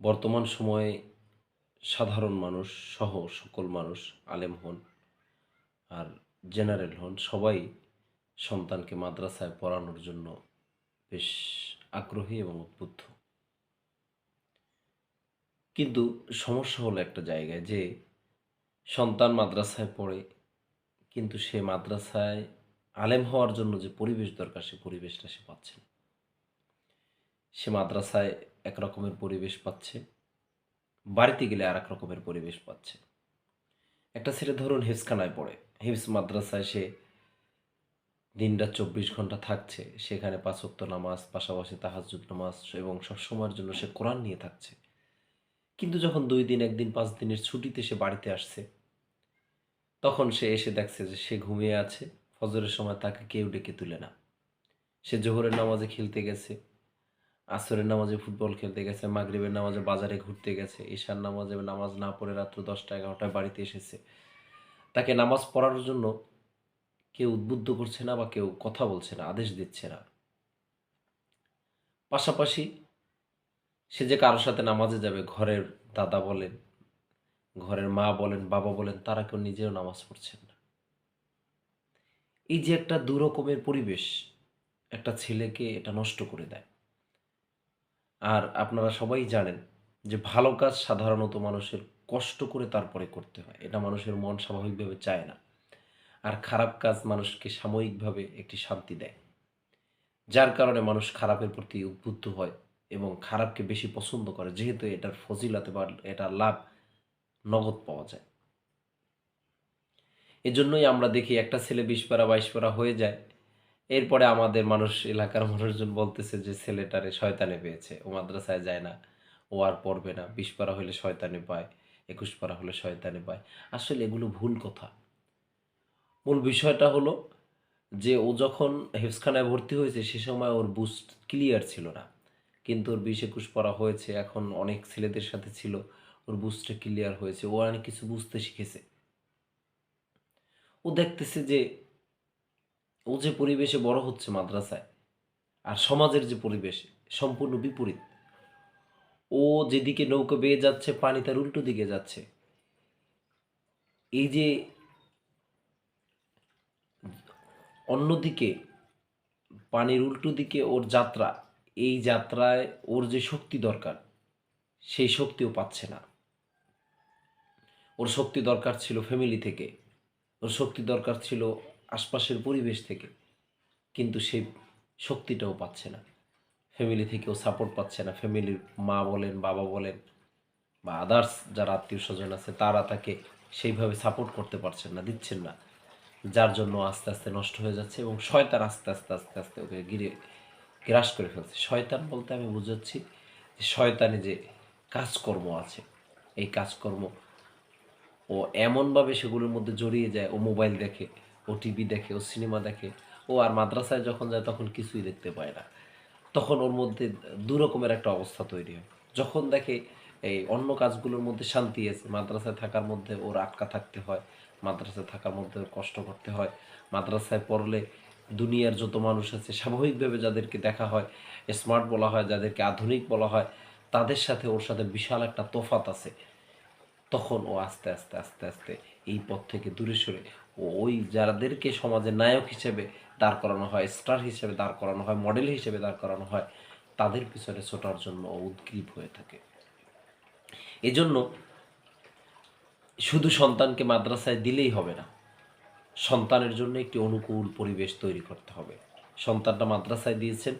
বর্তমান সময়ে সাধারণ মানুষ সহ সকল মানুষ আলেম হন আর জেনারেল হন, সবাই সন্তানকে মাদ্রাসায় পড়ানোর জন্য বেশ আগ্রহী এবং উদ্বুদ্ধ। কিন্তু সমস্যা হলো একটা জায়গায় যে সন্তান মাদ্রাসায় পড়ে, কিন্তু সে মাদ্রাসায় আলেম হওয়ার জন্য যে পরিবেশ দরকার, সে পরিবেশটা সে পাচ্ছে না। সে মাদ্রাসায় এক রকমের পরিবেশ পাচ্ছে, বাড়িতে গেলে আর রকমের পরিবেশ পাচ্ছে। একটা ছেলে ধরুন হিফসখানায় পড়ে, হিফস মাদ্রাসায় সে দিনরাত চব্বিশ ঘণ্টা থাকছে, সেখানে পাঁচক্ত নামাজ, পাশাপাশি তাহাজুদ নামাজ এবং সবসময়ের জন্য সে কোরআন নিয়ে থাকছে। কিন্তু যখন দুই দিন, একদিন, পাঁচ দিনের ছুটিতে সে বাড়িতে আসছে, তখন সে এসে দেখছে যে সে ঘুমিয়ে আছে, ফজরের সময় তাকে কেউ ডেকে তুলে না। সে জোহরের নামাজে খেলতে গেছে আসরের নামাজে ফুটবল খেলতে গেছে, মাগরিবের নামাজে বাজারে ঘুরতে গেছে, ঈশার নামাজে নামাজ না পড়ে রাত্র দশটা এগারোটায় বাড়িতে এসেছে। তাকে নামাজ পড়ার জন্য কেউ উদ্বুদ্ধ করছে না বা কেউ কথা বলছে না, আদেশ দিচ্ছে না। পাশাপাশি সে যে কারোর সাথে নামাজে যাবে, ঘরের দাদা বলেন, ঘরের মা বলেন, বাবা বলেন, তারা কেউ নিজেও নামাজ পড়ছেন না। এই যে একটা দুরকমের পরিবেশ, একটা ছেলেকে এটা নষ্ট করে দেয়। আর আপনারা সবাই জানেন যে ভালো কাজ সাধারণত মানুষের কষ্ট করে তারপরে করতে হয়। এটা মানুষের মন স্বাভাবিকভাবে চায় না। আর খারাপ কাজ মানুষকে সাময়িকভাবে একটি শান্তি দেয়। যার কারণে মানুষ খারাপের প্রতি উদ্বুদ্ধ হয় এবং খারাপকে বেশি পছন্দ করে, যেহেতু এটার ফজিলাতে বা এটার লাভ নগদ পাওয়া যায়। এজন্যই আমরা দেখি একটা ছেলে বিশ পারা, বাইশ পারা হয়ে যায়। এরপরে আমাদের মানুষ, এলাকার মানুষজন বলতেছে যে, ছেলেটারে শয়তানে পেয়েছে। ও মাদ্রাসায় যায় না। ও আর পড়বে না। বিশ পারা হলে শয়তানে পায়, একুশ পারা হলে শয়তানে পায়। আসলে এগুলো ভুল কথা। মূল বিষয়টা হলো যে, ও যখন হেফসখানায় ভর্তি হয়েছে, সে সময় ওর বুস্ট ক্লিয়ার ছিল না। কিন্তু ওর বিশ একুশ পড়া হয়েছে, এখন অনেক ছেলেদের সাথে ছিল। ওর বুস্টটা ক্লিয়ার হয়েছে। ও অনেক কিছু বুঝতে শিখেছে। ও দেখতেছে যে ও যে পরিবেশে বড় হচ্ছে মাদ্রাসায় আর সমাজের যে পরিবেশ, সম্পূর্ণ বিপরীত। ও যেদিকে নৌকা বেয়ে যাচ্ছে, পানি তার উল্টো দিকে যাচ্ছে। এই যে অন্যদিকে, পানির উল্টো দিকে ওর যাত্রা, এই যাত্রায় ওর যে শক্তি দরকার, সেই শক্তিও পাচ্ছে না। ওর শক্তি দরকার ছিল ফ্যামিলি থেকে। ওর শক্তি দরকার ছিল আশপাশের পরিবেশ থেকে, কিন্তু সেই শক্তিটাও পাচ্ছে না। ফ্যামিলি থেকেও সাপোর্ট পাচ্ছে না। ফ্যামিলির মা বলেন, বাবা বলেন, বা আদার্স যারা আত্মীয় স্বজন আছে, তারা তাকে সেইভাবে সাপোর্ট করতে পারছেন না, দিচ্ছেন না। যার জন্য আস্তে আস্তে নষ্ট হয়ে যাচ্ছে এবং শয়তান আস্তে আস্তে আস্তে আস্তে ওকে গিরে গ্রাস করে ফেলছে। শয়তান বলতে আমি বুঝাচ্ছি যে শয়তানে যে কাজকর্ম আছে, এই কাজকর্ম ও এমনভাবে সেগুলোর মধ্যে জড়িয়ে যায় ও মোবাইল দেখে ও টিভি দেখে, ও সিনেমা দেখে, ও আর মাদ্রাসায় যখন যায় তখন কিছুই দেখতে পায় না। তখন ওর মধ্যে দু রকমের একটা অবস্থা তৈরি হয়। যখন দেখে এই অন্য কাজগুলোর মধ্যে শান্তি আছে, মাদ্রাসায় থাকার মধ্যে ওর আটকা থাকতে হয়, মাদ্রাসায় থাকার মধ্যে কষ্ট করতে হয়, মাদ্রাসায় পড়লে দুনিয়ার যত মানুষ আছে, স্বাভাবিকভাবে যাদেরকে দেখা হয় স্মার্ট বলা হয়, যাদেরকে আধুনিক বলা হয়, তাদের সাথে ওর সাথে বিশাল একটা তফাত আছে। তখন ও আস্তে আস্তে আস্তে আস্তে এই পথ থেকে দূরে সরে। ওই যাদেরকে সমাজে নায়ক হিসেবে দাঁড় করানো হয় স্টার হিসেবে দাঁড় করানো হয় মডেল হিসেবে দাঁড় করানো হয়, তাদের পিছনে ছোটার জন্য উদ্গ্রীব হয়ে থাকে। এজন্য শুধু সন্তানকে মাদ্রাসায় দিলেই হবে না, সন্তানের জন্য একটি অনুকূল পরিবেশ তৈরি করতে হবে। সন্তানটা মাদ্রাসায় দিয়েছেন,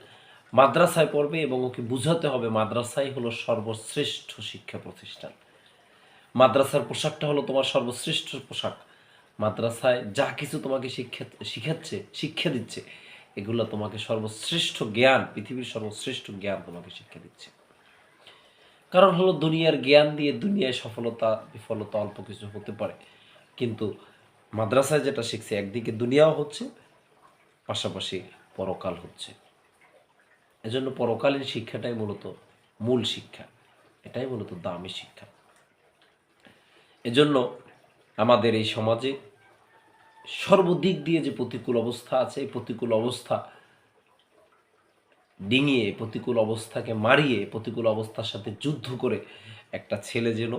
মাদ্রাসায় পড়বে এবং ওকে বুঝাতে হবে মাদ্রাসাই হলো সর্বশ্রেষ্ঠ শিক্ষা প্রতিষ্ঠান। মাদ্রাসার পোশাকটা হলো তোমার সর্বশ্রেষ্ঠ পোশাক। মাদ্রাসায় যা কিছু তোমাকে শিক্ষা, শিখাচ্ছে, শিক্ষা দিচ্ছে, এগুলো তোমাকে সর্বশ্রেষ্ঠ জ্ঞান, পৃথিবীর সর্বশ্রেষ্ঠ জ্ঞান তোমাকে শিক্ষা দিচ্ছে। কারণ হলো দুনিয়ার জ্ঞান দিয়ে দুনিয়ায় সফলতা, বিফলতা অল্প কিছু হতে পারে। কিন্তু মাদ্রাসায় যেটা শিখছে, একদিকে দুনিয়াও হচ্ছে, পাশাপাশি পরকাল হচ্ছে। এজন্য পরকালীন শিক্ষাটাই মূলত মূল শিক্ষা। এটাই মূলত দামি শিক্ষা। এজন্য আমাদের এই সমাজে সর্বদিক দিয়ে যে প্রতিকূল অবস্থা আছে, এই প্রতিকূল অবস্থা ডিঙিয়ে, প্রতিকূল অবস্থাকে মারিয়ে, প্রতিকূল অবস্থার সাথে যুদ্ধ করে একটা ছেলে যেন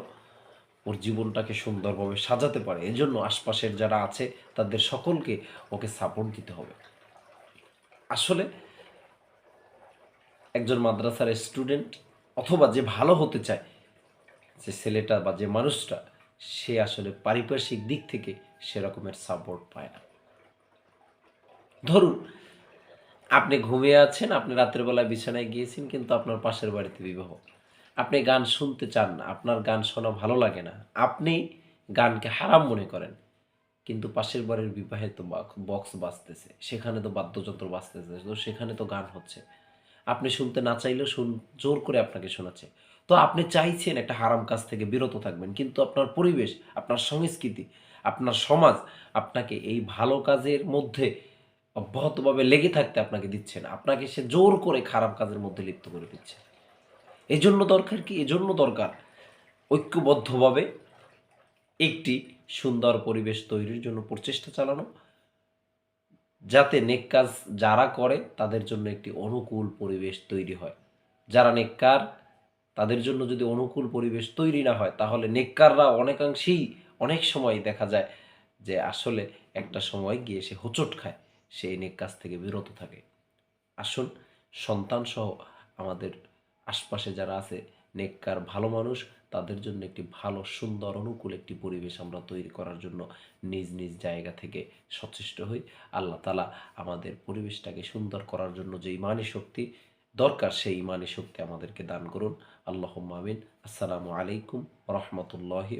ওর জীবনটাকে সুন্দরভাবে সাজাতে পারে। এজন্য আশপাশের যারা আছে, তাদের সকলকে ওকে সাপোর্ট দিতে হবে। আসলে একজন মাদ্রাসার স্টুডেন্ট অথবা যে ভালো হতে চায়, যে ছেলেটা বা যে মানুষটা সে আসলে পারিপার্শ্বিক দিক থেকে সেরকমের সাপোর্ট পায় না। ধরুন, আপনি ঘুমিয়ে আছেন, আপনি রাতের বেলায় বিছানায় গিয়েছেন, কিন্তু আপনার পাশের বাড়িতে বিবাহ। আপনি গান শুনতে চান না, আপনার গান শোনা ভালো লাগে না। আপনি গানকে হারাম মনে করেন, কিন্তু পাশের বাড়ির বিবাহে তো বক্স বাজতেছে, সেখানে তো বাদ্যযন্ত্র বাজতেছে, তো সেখানে তো গান হচ্ছে। আপনি শুনতে না চাইলেও শুন, জোর করে আপনাকে শোনাচ্ছে। তো আপনি চাইছেন একটা হারাম কাজ থেকে বিরত থাকবেন, কিন্তু আপনার পরিবেশ, আপনার সংস্কৃতি, আপনার সমাজ আপনাকে এই ভালো কাজের মধ্যে অব্যাহতভাবে লেগে থাকতে আপনাকে দিচ্ছে না। আপনাকে সে জোর করে খারাপ কাজের মধ্যে লিপ্ত করে দিচ্ছে। এই জন্য দরকার কি? এজন্য দরকার ঐক্যবদ্ধভাবে একটি সুন্দর পরিবেশ তৈরির জন্য প্রচেষ্টা চালানো যাতে নেক কাজ যারা করে, তাদের জন্য একটি অনুকূল পরিবেশ তৈরি হয়। যারা নেককার, তাদের জন্য যদি অনুকূল পরিবেশ তৈরি না হয়, তাহলে নেককাররা অনেকাংশেই অনেক সময় দেখা যায় যে আসলে একটা সময় গিয়ে সে হোঁচট খায়, সে এই নেক কাজ থেকে বিরত থাকে। আসুন, সন্তানসহ আমাদের আশপাশে যারা আছে নেককার ভালো মানুষ, তাদের জন্য একটি ভালো, সুন্দর, অনুকূল একটি পরিবেশ আমরা তৈরি করার জন্য নিজ নিজ জায়গা থেকে সচেষ্ট হই। আল্লাহ তালা আমাদের পরিবেশটাকে সুন্দর করার জন্য যে ইমানি শক্তি দরকার, সেই ইমানি শক্তি আমাদেরকে দান করুন। আল্লাহ আমিন। আসসালামু আলাইকুম রহমতুল্লাহি